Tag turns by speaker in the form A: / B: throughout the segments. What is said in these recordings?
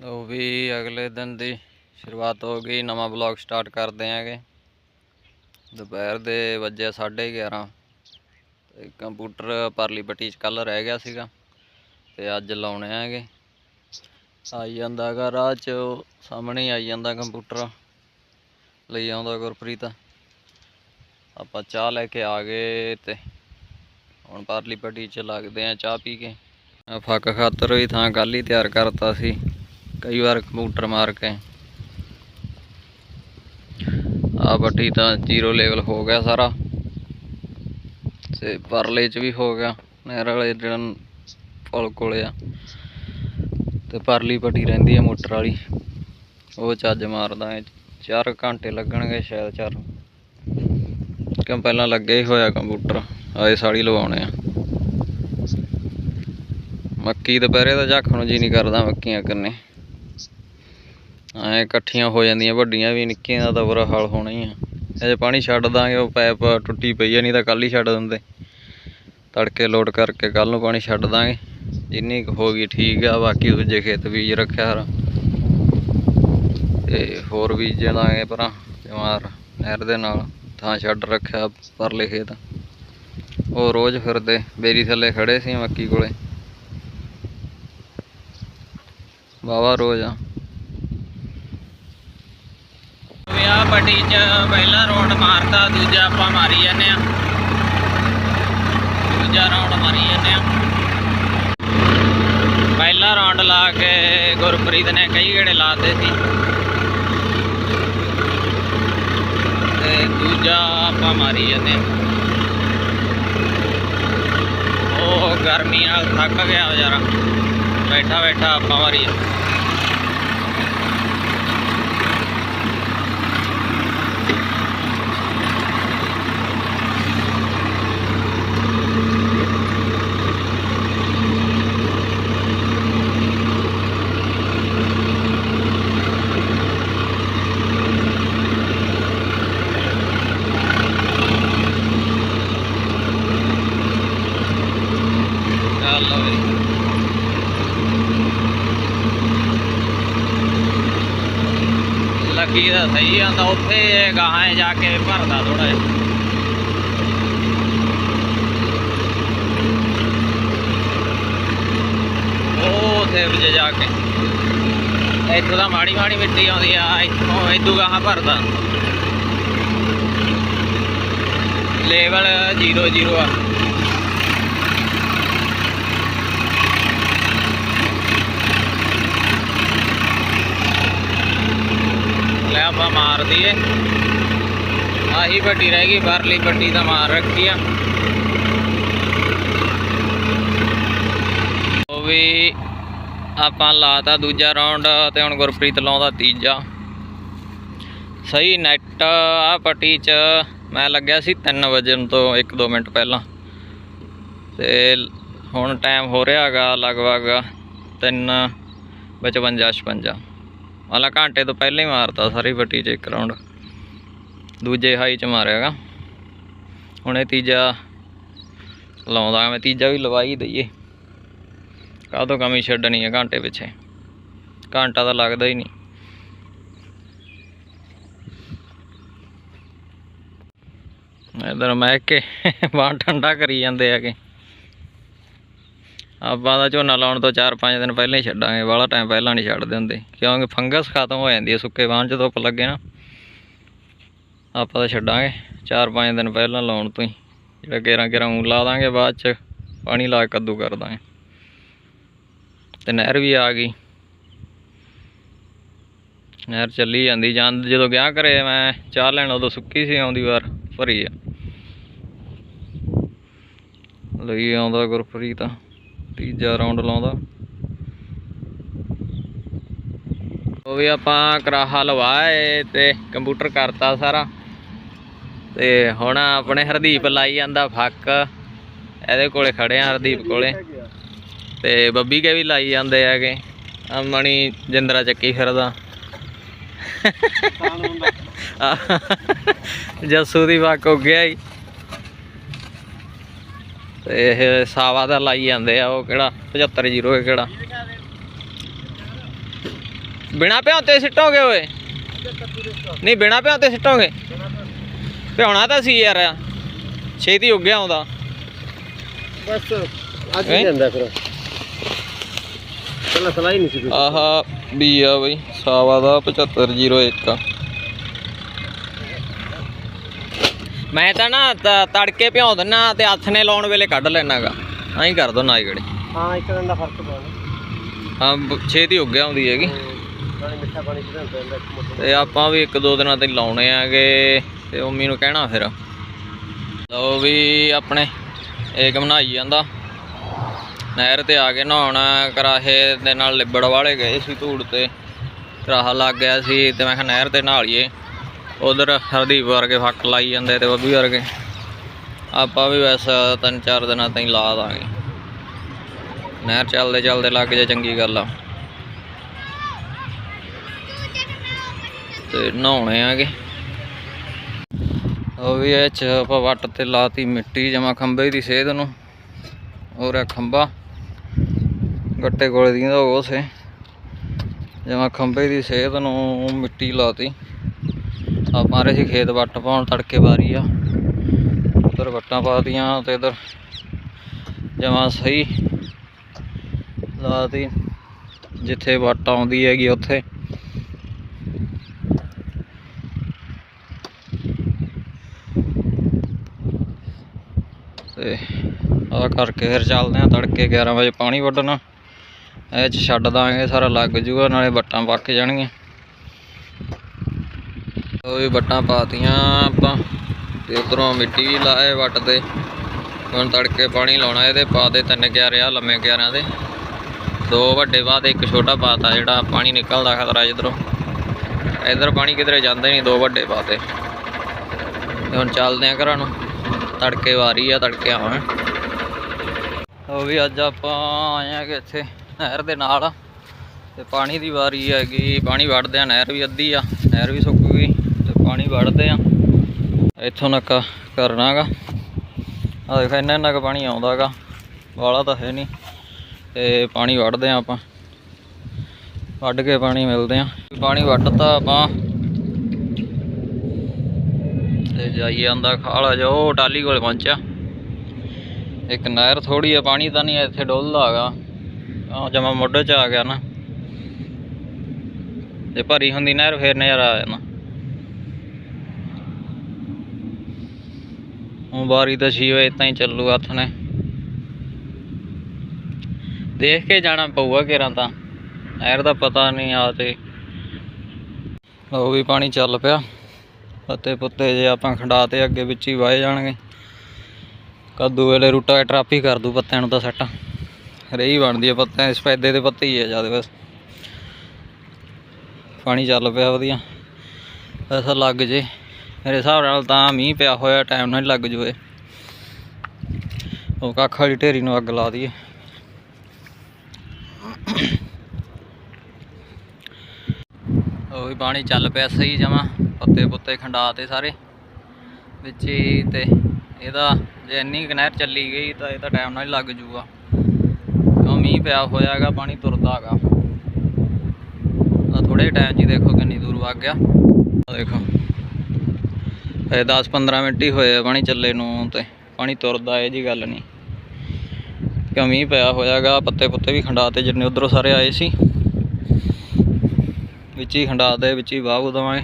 A: ਲੋ ਵੀ ਅਗਲੇ ਦਿਨ ਦੀ ਸ਼ੁਰੂਆਤ ਹੋ ਗਈ, ਨਵਾਂ ਬਲੌਗ ਸਟਾਰਟ ਕਰਦੇ ਆਂਗੇ। ਦੁਪਹਿਰ ਦੇ ਵੱਜੇ 11:30 ਤੇ ਕੰਪਿਊਟਰ ਪਰਲੀ ਪੱਟੀ ਚ ਕੱਲ ਰਹਿ ਗਿਆ ਸੀਗਾ ਤੇ ਅੱਜ ਲਾਉਣੇ ਆਂਗੇ। ਆਈ ਜਾਂਦਾ ਗਾ ਰਾਹ ਚ ਸਾਹਮਣੇ ਆਈ ਜਾਂਦਾ ਕੰਪਿਊਟਰ ਲਈ ਆਉਂਦਾ ਗੁਰਪ੍ਰੀਤ। ਆਪਾਂ ਚਾਹ ਲੈ ਕੇ ਆ ਗਏ ਤੇ ਹੁਣ ਪਰਲੀ ਪੱਟੀ ਚ ਲੱਗਦੇ ਆ ਚਾਹ ਪੀ ਕੇ। ਫੱਕ ਖਾਤਰ ਵੀ ਥਾਂ ਕੱਲ ਹੀ ਤਿਆਰ ਕਰਤਾ ਸੀ। ਕਈ ਵਾਰ ਕੰਪਿਊਟਰ ਮਾਰ ਕੇ। ਆ ਬੱਟੀ ਤਾਂ ਜ਼ੀਰੋ ਲੈਵਲ ਹੋ ਗਿਆ ਸਾਰਾ। ਤੇ ਪਰਲੇ ਚ ਵੀ ਹੋ ਗਿਆ, ਨਹਿਰ ਵਾਲੇ ਜਿਹੜਾ ਪੁਲ ਕੋਲੇ ਆ। ਤੇ ਪਰਲੀ ਪੱਟੀ ਰਹਿੰਦੀ ਆ ਮੋਟਰ ਵਾਲੀ। ਉਹ ਚੱਜ ਮਾਰਦਾ ਹੈ 4 ਘੰਟੇ ਲੱਗਣਗੇ ਸ਼ਾਇਦ ਚਾਰ। ਕਿਉਂ ਪਹਿਲਾਂ ਲੱਗੇ ਹੀ ਹੋਇਆ ਕੰਪਿਊਟਰ, ਆਏ ਸਾੜੀ ਲਵਾਉਣੇ ਆ। ਮੱਕੀ ਦੁਪਹਿਰੇ ਦਾ ਝਾਖਣ ਨੂੰ ਜੀ ਨਹੀਂ ਕਰਦਾ ਮੱਕੀਆਂ ਕਰਨੇ ਐ ਇਕੱਠੀਆਂ ਹੋ ਜਾਂਦੀਆਂ, ਵੱਡੀਆਂ ਵੀ, ਨਿੱਕੀਆਂ ਦਾ ਤਾਂ ਬੁਰਾ ਹਾਲ ਹੋਣਾ ਹੀ ਆ। ਜੇ ਪਾਣੀ ਛੱਡ ਦਾਂਗੇ, ਉਹ ਪਾਈਪ ਟੁੱਟੀ ਪਈ ਆ, ਨਹੀਂ ਤਾਂ ਕੱਲ ਹੀ ਛੱਡ ਦਿੰਦੇ। ਤੜਕੇ ਲੋਡ ਕਰਕੇ ਕੱਲ ਨੂੰ ਪਾਣੀ ਛੱਡ ਦਾਂਗੇ। ਜਿੰਨੀ ਕੁ ਹੋ ਗਈ ਠੀਕ ਆ, ਬਾਕੀ ਦੂਜੇ ਖੇਤ ਬੀਜ ਰੱਖਿਆ ਹਰਾ ਤੇ ਹੋਰ ਬੀਜੇ ਦਾਂਗੇ ਪਰਾਂ ਜਮਾਰ ਨਹਿਰ ਦੇ ਨਾਲ। ਥਾਂ ਛੱਡ ਰੱਖਿਆ ਪਰਲੇ ਖੇਤ। ਉਹ ਰੋਜ਼ ਫਿਰਦੇ, ਬੇਰੀ ਥੱਲੇ ਖੜੇ ਸੀ ਮੱਕੀ ਕੋਲੇ। ਵਾਵਾ ਰੋਜ਼ ਆ। ਵਿਆਹ ਪੱਟੀ ਚ ਪਹਿਲਾ ਰੌਂਡ ਮਾਰਤਾ, ਦੂਜਾ ਆਪਾਂ ਮਾਰੀ ਜਾਂਦੇ ਆ। ਦੂਜਾ ਰੌਂਡ ਮਾਰੀ ਜਾਂਦੇ ਆ। ਪਹਿਲਾ ਰੌਂਡ ਲਾ ਕੇ ਗੁਰਪ੍ਰੀਤ ਨੇ ਕਈ ਗੇੜੇ ਲਾਤੇ ਸੀ। ਤੇ ਦੂਜਾ ਆਪਾਂ ਮਾਰੀ ਜਾਂਦੇ ਆ। ਉਹ ਗਰਮੀ ਨਾਲ ਥੱਕ ਗਿਆ ਵਿਚਾਰਾ। ਬੈਠਾ ਬੈਠਾ ਆਪਾਂ ਮਾਰੀ ਜਾਂਦੇ ਚੱਲ ਵੀ ਲੱਗੀ ਤਾਂ ਸਹੀ ਆਂਦਾ ਉੱਥੇ ਗਾਹਾਂ ਜਾ ਕੇ ਭਰਦਾ ਥੋੜਾ ਜਿਹਾ। ਉਹ ਉੱਥੇ ਵਿੱਚ ਜਾ ਕੇ। ਇੱਥੋਂ ਦਾ ਮਾੜੀ ਮਾੜੀ ਮਿੱਟੀ ਆਉਂਦੀ ਆ, ਇੱਥੋਂ ਇਦੂ ਗਾਹਾਂ ਭਰਦਾ। ਲੈਵਲ 0 0 ਆ ਲੈ ਆਪਾਂ ਆਹੀ ਵੱਡੀ ਰਹਿ ਗਈ, ਬਾਹਰਲੀ ਪੱਟੀ ਤਾਂ ਮਾਰ ਰੱਖੀ ਆ। ਉਹ ਵੀ ਆਪਾਂ ਲਾਤਾ ਦੂਜਾ ਰਾਉਂਡ ਤੇ ਹੁਣ ਗੁਰਪ੍ਰੀਤ ਲਾਉਂਦਾ ਤੀਜਾ। ਸਹੀ ਨੈਟ ਆ ਪੱਟੀ ਚ ਮੈਂ ਲੱਗਿਆ ਸੀ 3 ਵਜੇ ਤੋਂ 1-2 ਮਿੰਟ ਪਹਿਲਾਂ। ਤੇ ਹੁਣ ਟਾਈਮ ਹੋ ਰਿਹਾ ਹੈਗਾ ਲਗਭਗ 3:55 56 ਵਾਲਾ ਘੰਟੇ ਤੋਂ ਪਹਿਲਾਂ ਹੀ ਮਾਰਤਾ ਸਾਰੀ ਪੱਟੀ 'ਚ ਇੱਕ ਰਾਉਂਡ ਦੂਜੇ ਹਾਈ 'ਚ ਮਾਰਿਆਗਾ। ਹੁਣ ਇਹ ਤੀਜਾ ਲਾਉਂਦਾ ਮੈਂ ਤੀਜਾ ਵੀ ਲਵਾਈ ਦਈਏ। ਕਾਹਦੋਂ ਕਮੀ ਛੱਡਣੀ ਹੈ ਘੰਟੇ ਪਿੱਛੇ। ਘੰਟਾ ਤਾਂ ਲੱਗਦਾ ਹੀ ਨਹੀਂ। ਇਧਰ ਮੈਂ ਕੇ ਬਾਹ ਠੰਡਾ ਕਰੀ ਜਾਂਦੇ ਹੈਗੇ। ਆਪਾਂ ਦਾ ਝੋਨਾ ਲਾਉਣ ਤੋਂ 4-5 ਦਿਨ ਪਹਿਲਾਂ ਹੀ ਛੱਡਾਂਗੇ ਵਾਲਾ ਟਾਈਮ ਪਹਿਲਾਂ ਨਹੀਂ ਛੱਡਦੇ ਹੁੰਦੇ, ਕਿਉਂਕਿ ਫੰਗਸ ਖਤਮ ਹੋ ਜਾਂਦੀ ਹੈ, ਸੁੱਕੇ ਵਾਹਣ 'ਚ ਧੁੱਪ ਲੱਗੇ ਨਾ। ਆਪਾਂ ਤਾਂ ਛੱਡਾਂਗੇ 4-5 ਦਿਨ ਪਹਿਲਾਂ ਲਾਉਣ ਤੋਂ ਹੀ, ਜਿਹੜਾ ਗੇਰਾਂ ਗੇਰਾਂ ਊਂ ਲਾ ਦਾਂਗੇ ਬਾਅਦ 'ਚ, ਪਾਣੀ ਲਾ ਕੇ ਕੱਦੂ ਕਰ ਦਾਂਗੇ। ਤੇ ਨਹਿਰ ਵੀ ਆ ਗਈ। ਨਹਿਰ ਚੱਲੀ ਜਾਂਦੀ, ਜਾਂ ਜਦੋਂ ਗਿਆ ਕਰੇ ਮੈਂ ਚਾਹ ਲੈਣ ਉਦੋਂ ਸੁੱਕੀ ਸੀ ਆਉਂਦੀ ਵਾਰ, ਭਰੀ ਆ। ਲਈ ਆਉਂਦਾ ਗੁਰਪ੍ਰੀਤ। ਤੀਜਾ ਰਾਉਂਡ ਲਾਉਂਦਾ। ਉਹ ਵੀ ਆਪਾਂ ਕਰਾਹਾ ਲਵਾਏ ਤੇ ਕੰਪਿਊਟਰ ਕਰਤਾ ਸਾਰਾ। ਤੇ ਹੁਣ ਆਪਣੇ ਹਰਦੀਪ ਲਾਈ ਜਾਂਦਾ ਫੱਕ। ਇਹਦੇ ਕੋਲੇ ਖੜੇ ਆ ਹਰਦੀਪ ਕੋਲੇ। ਤੇ ਬੱਬੀ ਕੇ ਵੀ ਲਾਈ ਜਾਂਦੇ ਹੈਗੇ। ਆ ਮਣੀ ਜਿੰਦਰਾ ਚੱਕੀ ਫਿਰਦਾ। ਜੱਸੂ ਦੀ ਫੱਕ ਹੋ। ਗਿਆ ਈ ਤੇ ਇਹ ਸਾਵਾ ਦਾ ਲਾਈ ਜਾਂਦੇ ਆ ਉਹ ਕਿਹੜਾ? 75 ਜ਼ੀਰੋ ਹੈ ਕਿਹੜਾ? ਬਿਨਾ ਭਿਉਂਤੇ ਸਿੱਟੋਗੇ ਓਏ? ਨਹੀਂ ਬਿਨਾ ਭਿਉਂਤੇ ਸਿੱਟੋਗੇ? ਭਿਉਣਾ ਤਾਂ ਸੀ ਯਾਰ। ਛੇਤੀ ਉੱਗਿਆ ਆਉਂਦਾ।
B: ਬਸ ਅੱਜ
A: ਹੈਂ?
B: ਜਾਂਦਾ ਫਿਰ। ਪਹਿਲਾਂ ਸਲਾਈ ਨਹੀਂ ਸੀ
A: ਆਹਾ ਵੀ ਆ ਬਈ ਸਾਵਾ ਦਾ 7501 ਮੈਂ ਤਾਂ ਨਾ ਤ- ਤੜਕੇ ਭਿਉਂ ਦਿੰਨਾ ਤੇ ਹੱਥ ਨੇ ਲਾਉਣ ਵੇਲੇ ਕੱਢ ਲੈਣਾਗਾ। ਐਂ ਕਰ ਦੋ ਨਾਈ ਗੜੇ।
B: ਹਾਂ ਇੱਕ ਦਿਨ ਦਾ ਫ਼ਰਕ ਪਾਉਣਾ
A: ਹਾਂ ਬ- ਛੇਤੀ ਉੱਗਿਆ ਆਉਂਦੀ ਹੈਗੀ।
B: ਨਾਲੇ ਮਿੱਠਾ ਪਾਣੀ ਚ ਰਹਿੰਦਾ ਹੁੰਦਾ ਇੱਕ ਮੋਟਾ
A: ਤੇ ਆਪਾਂ ਵੀ ਇੱਕ ਦੋ ਦਿਨਾਂ ਤੇ ਲਾਉਣੇ ਆਗੇ ਤੇ ਮੰਮੀ ਨੂੰ ਕਹਿਣਾ ਫਿਰ। ਲਓ ਵੀ ਆਪਣੇ ਏਕ ਬਣਾਈ ਜਾਂਦਾ। ਨਹਿਰ ਤੇ ਆ ਕੇ ਨਹਾਉਣ ਕਰਾਹੇ ਦੇ ਨਾਲ ਲਿਬੜ ਵਾਲੇ ਗਏ ਸੀ ਧੂੜ ਤੇ। ਕਰਾਹਾ ਲੱਗ ਗਿਆ ਸੀ ਤੇ ਮੈਂ ਕਿਹਾ ਨਹਿਰ ਤੇ ਨਹਾ ਲਈਏ। ਉਧਰ ਹਰਦੀਪ ਵਰਗੇ ਫੱਕ ਲਾਈ ਜਾਂਦੇ ਤੇ ਬੱਬੀ ਵਰਗੇ। ਆਪਾਂ ਵੀ ਵੈਸੇ ਤਿੰਨ ਚਾਰ ਦਿਨਾਂ ਤਾਈਂ ਲਾ ਦਾਂਗੇ। ਨਹਿਰ ਚੱਲਦੇ ਚੱਲਦੇ ਲੱਗ ਜੇ ਚੰਗੀ ਗੱਲ ਆ। ਤੇ ਨਹਾਉਣੇ ਆਗੇ। ਉਹ ਵੀ ਇਹ ਚ ਆਪਾਂ ਵੱਟ ਤੇ ਲਾਤੀ ਮਿੱਟੀ ਜਮਾ ਖੰਬੇ ਦੀ ਸੇਧ ਨੂੰ। ਔਰ ਇਹ ਖੰਬਾ ਗੱਟੇ ਕੋਲੇ ਦੀਆਂ ਦਾ ਉਹ ਸੇ। ਜਮਾ ਖੰਬੇ ਦੀ ਸੇਧ ਨੂੰ ਮਿੱਟੀ ਲਾਤੀ। ਆਪਾਂ ਰੇ ਸੀ ਖੇਤ ਵੱਟ ਪਾਉਣ, ਤੜਕੇ ਵਾਰੀ ਆ। ਉਧਰ ਵੱਟਾਂ ਪਾਤੀਆਂ ਤੇ ਇਧਰ ਜਮਾ ਸਹੀ ਲਾਤੀ ਜਿੱਥੇ ਵੱਟ ਆਉਂਦੀ ਹੈਗੀ ਉੱਥੇ। ਤੇ ਆ ਕਰਕੇ ਫਿਰ ਚੱਲਦੇ ਆ ਤੜਕੇ 11 ਵਜੇ ਪਾਣੀ ਵੱਢਣਾ। ਇਹ ਚ ਛੱਡ ਦਾਂਗੇ, ਸਾਰਾ ਲੱਗ ਜੂਗਾ, ਨਾਲੇ ਵੱਟਾਂ ਪੱਕ ਜਾਣਗੀਆਂ। ਉਹ ਵੀ ਵੱਟਾਂ ਪਾਤੀਆਂ ਆਪਾਂ ਤੇ ਉਧਰੋਂ ਮਿੱਟੀ ਵੀ ਲਾਏ ਵੱਟ ਤੇ। ਹੁਣ ਤੜਕੇ ਪਾਣੀ ਲਾਉਣਾ ਇਹਦੇ, ਪਾ ਦੇ ਤਿੰਨ ਕਿਆਰੇ ਆ ਲੰਮੇ ਕਿਆਰਿਆਂ ਦੇ। ਦੋ ਵੱਡੇ ਬਾਅਦ, ਇੱਕ ਛੋਟਾ ਪਾਤਾ ਜਿਹੜਾ ਪਾਣੀ ਨਿਕਲਦਾ ਖਤਰਾ ਜਿੱਧਰੋਂ। ਇਧਰ ਪਾਣੀ ਕਿਧਰੇ ਜਾਂਦਾ ਨਹੀਂ, ਦੋ ਵੱਡੇ ਪਾਤੇ। ਤੇ ਹੁਣ ਚੱਲਦੇ ਆ ਘਰਾਂ ਨੂੰ। ਤੜਕੇ ਵਾਰੀ ਆ, ਤੜਕੇ ਆਵਾਂ ਉਹ ਵੀ ਅੱਜ ਆਪਾਂ ਆਏ ਆ ਕਿ ਇੱਥੇ ਨਹਿਰ ਦੇ ਨਾਲ। ਤੇ ਪਾਣੀ ਦੀ ਵਾਰੀ ਹੈਗੀ, ਪਾਣੀ ਵੜਦੇ ਆ ਨਹਿਰ ਵੀ ਅੱਧੀ ਆ, ਨਹਿਰ ਵੀ ਸੁੱਕ ਗਈ। ਪਾਣੀ ਵੜਦੇ ਆ। ਇੱਥੋਂ ਨੱਕਾ ਕਰਨਾਗਾ ਆ ਦੇਖ, ਇੰਨਾ ਇੰਨਾ ਕੁ ਪਾਣੀ ਆਉਂਦਾਗਾ ਵਾਲਾ ਤਾਂ ਹੈ ਨਹੀਂ ਤੇ ਪਾਣੀ ਵੜਦੇ ਆ ਆਪਾਂ। ਵੱਢ ਕੇ ਪਾਣੀ ਮਿਲਦੇ ਆ। ਪਾਣੀ ਵੱਢਤਾ ਆਪਾਂ। ਤੇ ਜਾਈ ਜਾਂਦਾ ਖਾਲਾ ਜੋ ਉਹ ਟਾਲੀ ਕੋਲ ਪਹੁੰਚਿਆ। ਇੱਕ ਨਹਿਰ ਥੋੜੀ ਆ, ਪਾਣੀ ਤਾਂ ਨਹੀਂ ਇੱਥੇ ਡੁੱਲਦਾ ਹੈਗਾ। ਆ ਜਮਾ ਮੋਢੇ ਚ ਆ ਗਿਆ ਨਾ। ਜੇ ਭਰੀ ਹੁੰਦੀ ਨਹਿਰ, ਫੇਰ ਨਜ਼ਾਰਾ ਆ ਜਾਣਾ ਹੁਣ ਬਾਰੀ ਤਾਂ ਛੀ ਵਜੇ ਤਾਂ ਹੀ ਚੱਲੂ ਹੱਥ ਨੇ। ਦੇਖ ਕੇ ਜਾਣਾ ਪਊਗਾ ਘੇਰਾ ਤਾਂ। ਐਰ ਦਾ ਪਤਾ ਨਹੀਂ ਆ ਤੇ। ਉਹ ਵੀ ਪਾਣੀ ਚੱਲ ਪਿਆ। ਪੱਤੇ ਪੁੱਤੇ ਜੇ ਆਪਾਂ ਖੰਡਾ ਤੇ ਅੱਗੇ ਵਿੱਚ ਹੀ ਵਾਏ ਜਾਣਗੇ। ਕੱਦੂ ਵੇਲੇ ਰੂਟਾ ਟਰਾਪੀ ਕਰ ਦੂ ਪੱਤਿਆਂ ਨੂੰ ਤਾਂ ਸੈੱਟ। ਰਹੀ ਬਣਦੀ ਆ ਪੱਤਿਆਂ ਇਸ ਫਾਇਦੇ ਦੇ ਪੱਤੇ ਹੀ ਆ ਜ਼ਿਆਦਾ ਬਸ। ਪਾਣੀ ਚੱਲ ਪਿਆ ਵਧੀਆ। ਐਸਾ ਲੱਗ ਜੇ ਮੇਰੇ ਹਿਸਾਬ ਨਾਲ ਤਾਂ ਮੀਂਹ ਪਿਆ ਹੋਇਆ ਟਾਈਮ ਨਾਲ ਹੀ ਲੱਗ ਜੂਏ। ਉਹ ਕੱਖ ਵਾਲੀ ਢੇਰੀ ਨੂੰ ਅੱਗ ਲਾ ਦਈਏ। ਉਹ ਪਾਣੀ ਚੱਲ ਪਿਆ ਸਹੀ ਜਮਾ, ਪੱਤੇ ਪੁੱਤੇ ਖੰਡਾ ਤੇ ਸਾਰੇ। ਵਿੱਚ ਹੀ ਤੇ ਇਹਦਾ ਜੇ ਇੰਨੀ ਕੁ ਨਹਿਰ ਚੱਲੀ ਗਈ ਤਾਂ ਇਹ ਤਾਂ ਟਾਈਮ ਨਾਲ ਹੀ ਲੱਗ ਜੂਗਾ। ਕਿਉਂ ਮੀਂਹ ਪਿਆ ਹੋਇਆ ਹੈਗਾ ਪਾਣੀ ਤੁਰਦਾ ਹੈਗਾ। ਆ ਥੋੜੇ ਟਾਈਮ 'ਚ ਹੀ ਦੇਖੋ ਕਿੰਨੀ ਦੂਰ ਵਗ ਗਿਆ। ਦੇਖੋ। ਇਹ 10-15 ਮਿੰਟ ਹੀ ਹੋਏ ਆ ਪਾਣੀ ਚੱਲੇ ਨੂੰ ਤੇ ਪਾਣੀ ਤੁਰਦਾ ਇਹ ਜੀ ਗੱਲ ਨਹੀਂ। ਕਮੀ ਮੀਂਹ ਪਿਆ ਹੋਇਆਗਾ, ਪੱਤੇ ਪੁੱਤੇ ਵੀ ਖੰਡਾਤੇ ਜਿੰਨੇ ਉਧਰੋਂ ਸਾਰੇ ਆਏ ਸੀ। ਵਿੱਚ ਹੀ ਖੰਡਾਤੇ ਵਿੱਚ ਹੀ ਵਾਹ ਦਵਾਂਗੇ।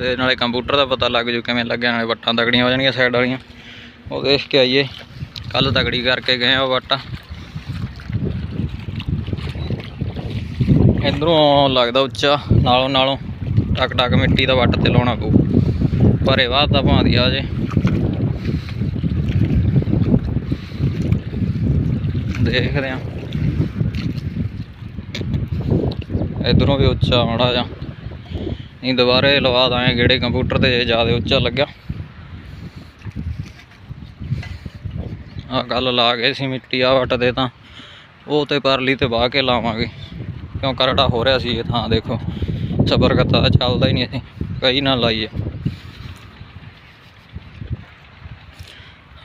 A: ਤੇ ਨਾਲੇ ਕੰਪਿਊਟਰ ਦਾ ਪਤਾ ਲੱਗ ਜੂ ਕਿਵੇਂ ਲੱਗਿਆ, ਨਾਲੇ ਵੱਟਾਂ ਤਗੜੀਆਂ ਹੋ ਜਾਣਗੀਆਂ ਸਾਈਡ ਵਾਲੀਆਂ। ਉਹ ਦੇਖ ਕੇ ਆਈਏ ਕੱਲ ਤਗੜੀ ਕਰਕੇ ਗਏ ਆ ਉਹ ਵੱਟਾਂ। ਇਧਰੋਂ ਲੱਗਦਾ ਉੱਚਾ, ਨਾਲੋਂ ਨਾਲੋਂ। ਟਕ ਟਕ ਮਿੱਟੀ ਦਾ ਵੱਟ ਤੇ ਲਾਉਣਾ ਪਊ। ਭਰੇ ਬਾਅਦ ਤਾਂ ਭਾਂਦੀ ਆ ਜੇ। ਦੇਖਦੇ ਆ। ਇਧਰੋਂ ਵੀ ਉੱਚਾ ਮਾੜਾ ਜਾ ਨਹੀਂ, ਦੁਬਾਰੇ ਲਵਾ ਦਾਂਗੇ ਗੇੜੇ ਕੰਪਿਊਟਰ ਤੇ ਜ਼ਿਆਦਾ ਉੱਚਾ ਲੱਗਿਆ। ਆ ਗੱਲ ਲਾ ਗਏ ਸੀ ਮਿੱਟੀ ਆ ਵੱਟ ਦੇ ਤਾਂ। ਉਹ ਤੇ ਪਰਲੀ ਤੇ ਵਾਹ ਕੇ ਲਾਵਾਂਗੇ। ਕਿਉਂ ਕਰੜਾ ਹੋ ਰਿਹਾ ਸੀ ਇਹ ਥਾਂ, ਦੇਖੋ। ਸਬਰ ਕਰਤਾ ਚੱਲਦਾ ਹੀ ਨਹੀਂ ਅਸੀਂ ਕਈ ਨਾ ਲਾਈਏ।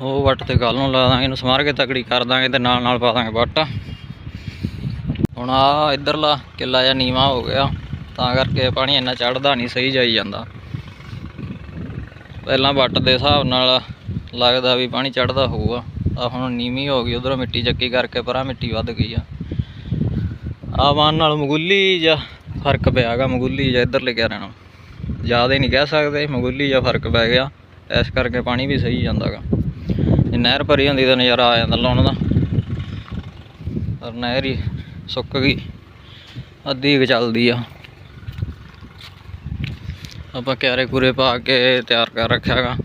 A: ਉਹ ਵੱਟ ਤੇ ਗੱਲ ਨੂੰ ਲਾ ਦਾਂਗੇ, ਇਹਨੂੰ ਸਮਾਰ ਕੇ ਤਕੜੀ ਕਰ ਦਾਂਗੇ ਤੇ ਨਾਲ ਨਾਲ ਪਾ ਦਾਂਗੇ ਵੱਟ। ਹੁਣ ਆ ਇਧਰਲਾ ਕਿੱਲਾ ਜਾਂ ਨੀਵਾ ਹੋ ਗਿਆ, ਤਾਂ ਕਰਕੇ ਪਾਣੀ ਇੰਨਾ ਚੜਦਾ ਨਹੀਂ, ਸਹੀ ਜਾਈ ਜਾਂਦਾ। ਪਹਿਲਾਂ ਵੱਟ ਦੇ ਹਿਸਾਬ ਨਾਲ ਲੱਗਦਾ ਵੀ ਪਾਣੀ ਚੜਦਾ ਹੋਊਗਾ ਆ ਹੁਣ ਨੀਵੀਂ ਹੋ ਗਈ, ਉਧਰੋਂ ਮਿੱਟੀ ਚੱਕੀ ਕਰਕੇ ਪਰਾਂ ਮਿੱਟੀ ਵੱਧ ਗਈ ਆ। ਆ ਵਾਨ ਨਾਲ ਮਗੁੱਲੀ ਜਾਂ ਫ਼ਰਕ ਪਿਆ ਗਾ ਮਗੁੱਲੀ ਜਾਂ ਇੱਧਰ ਲਿਖਿਆ ਰਹਿਣਾ। ਜ਼ਿਆਦਾ ਨਹੀਂ ਕਹਿ ਸਕਦੇ, ਮਗੁੱਲੀ ਜਾਂ ਫ਼ਰਕ ਪੈ ਗਿਆ। ਇਸ ਕਰਕੇ ਪਾਣੀ ਵੀ ਸਹੀ ਜਾਂਦਾਗਾ ਜੇ ਨਹਿਰ ਭਰੀ ਹੁੰਦੀ ਤਾਂ ਨਜ਼ਾਰਾ ਆ ਜਾਂਦਾ ਲਾਉਣ ਦਾ। ਪਰ ਨਹਿਰ ਹੀ ਸੁੱਕ ਗਈ। ਅੱਧੀ ਕੁ ਚੱਲਦੀ ਆ। ਆਪਾਂ ਕਿਆਰੇ ਕੂਰੇ ਪਾ ਕੇ ਤਿਆਰ ਕਰ ਰੱਖਿਆਗਾ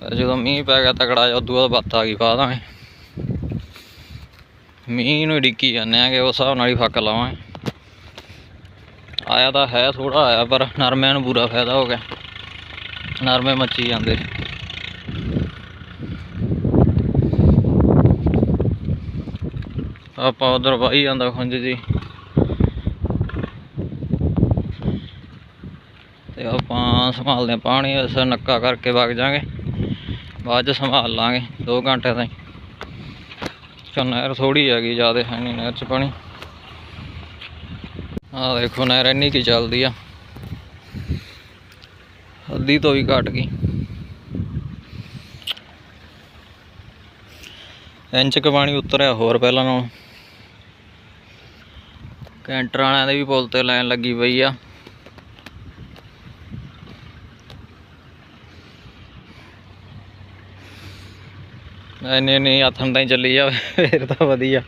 A: ਪਰ ਜਦੋਂ ਮੀਂਹ ਪੈ ਗਿਆ ਤਕੜਾ ਜਿਹਾ, ਉਦੋਂ ਬਾਅਦ ਬੱਤ ਆ ਗਈ, ਪਾ ਦਾਂਗੇ। ਮੀਂਹ ਨੂੰ ਡਿੱਕੀ ਜਾਂਦੇ ਆਂਗੇ ਉਸ ਹਿਸਾਬ ਨਾਲ ਹੀ ਫੱਕ ਲਾਵਾਂਗੇ। ਆਇਆ ਤਾਂ ਹੈ ਥੋੜਾ ਆਇਆ, ਪਰ ਨਰਮਿਆਂ ਨੂੰ ਬੁਰਾ ਫਾਇਦਾ ਹੋ ਗਿਆ। ਨਰਮੇ ਮੱਚੀ ਜਾਂਦੇ। ਆਪਾਂ ਉਧਰ ਵਾਹੀ ਜਾਂਦਾ ਖੁੰਝ ਜੀ। ਤੇ ਆਪਾਂ ਸੰਭਾਲਦੇ ਹਾਂ ਪਾਣੀ, ਇਸ ਨੱਕਾ ਕਰਕੇ ਵਗ ਜਾਾਂਗੇ ਬਾਅਦ ਚ ਸੰਭਾਲ ਲਾਂਗੇ 2 ਘੰਟੇ ਤਾਈਂ। ਚਲ ਨਹਿਰ ਥੋੜੀ ਹੈਗੀ, ਜ਼ਿਆਦਾ ਹੈ ਨਹੀਂ ਨਹਿਰ ਚ ਪਾਣੀ। ਆਹ ਦੇਖੋ, ਨਹਿਰ ਇੰਨੀ ਕੀ ਚੱਲਦੀ ਆ। ਅੱਧੀ ਤੋਂ ਵੀ ਘਟ ਗਈ। ਇੰਚ ਕੁ ਪਾਣੀ ਉਤਰਿਆ ਹੋਰ ਪਹਿਲਾਂ ਨਾਲੋਂ। ਕੈਂਟਰ ਵਾਲਿਆਂ ਦੇ ਵੀ ਪੁਲ ਤੇ ਲਾਈਨ ਲੱਗੀ ਪਈ ਆ। ਇੰਨੀ ਨਹੀਂ ਹੱਥਾਂ ਤਾਈਂ ਚੱਲੀ ਜਾਵੇ, ਫਿਰ ਤਾਂ ਵਧੀਆ।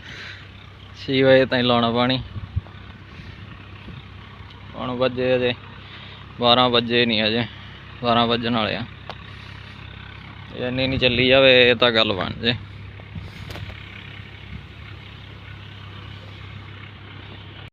A: 6 ਵਜੇ ਤਾਈਂ ਲਾਉਣਾ ਪਾਣੀ। ਹੁਣ ਵੱਜੇ ਅਜੇ 12 ਵੱਜੇ ਨਹੀਂ ਅਜੇ 12 ਵੱਜਣ ਵਾਲੇ ਆ। ਇੰਨੀ ਨਹੀਂ ਚੱਲੀ ਜਾਵੇ, ਇਹ ਤਾਂ ਗੱਲ ਬਣ ਜੇ।